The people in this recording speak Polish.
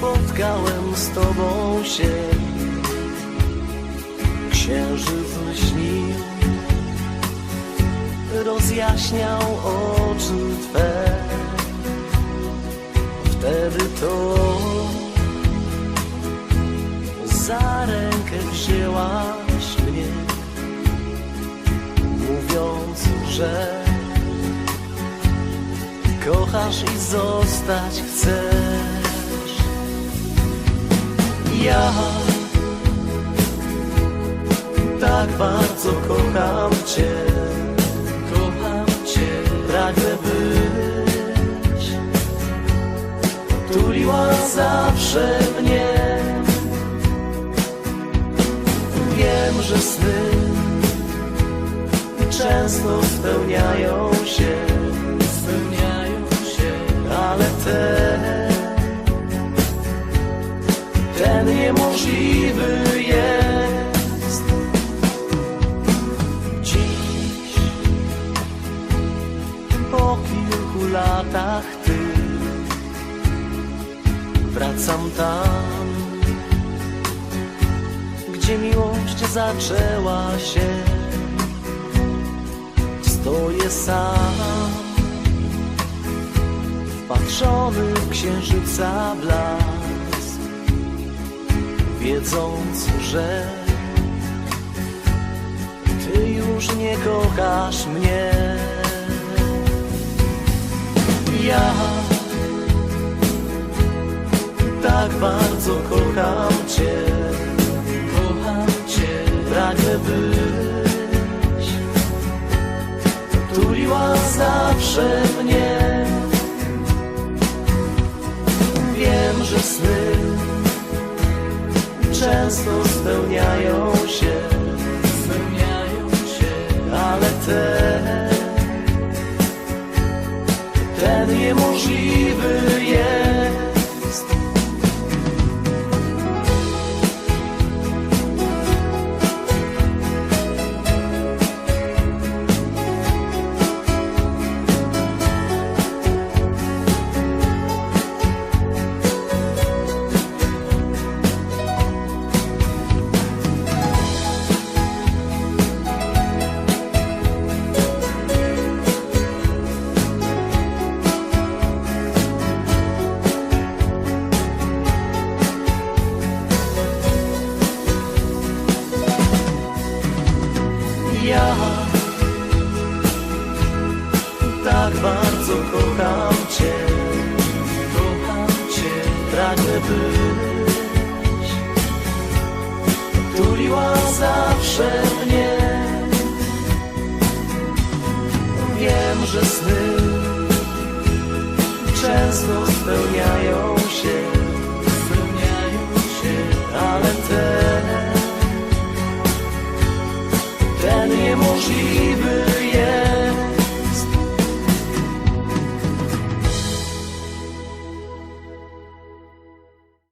spotkałem z tobą się. Księżyc lśnił Rozjaśniał oczy twe. Wtedy to Za rękę wzięłaś mnie Mówiąc, że Kochasz i zostać chcesz. Ja tak bardzo kocham Cię, kocham Cię, pragnę być. Tuliła zawsze mnie. Wiem, że sny często spełniają się, latach, ty wracam tam gdzie miłość zaczęła się. Stoję sam, wpatrzony w księżyca blask, wiedząc, że ty już nie kochasz mnie. Tak bardzo kocham cię Tak bardzo kocham Cię, kocham Cię, pragnę być. Tuliła zawsze mnie. Wiem, że sny często spełniają się, Jesus.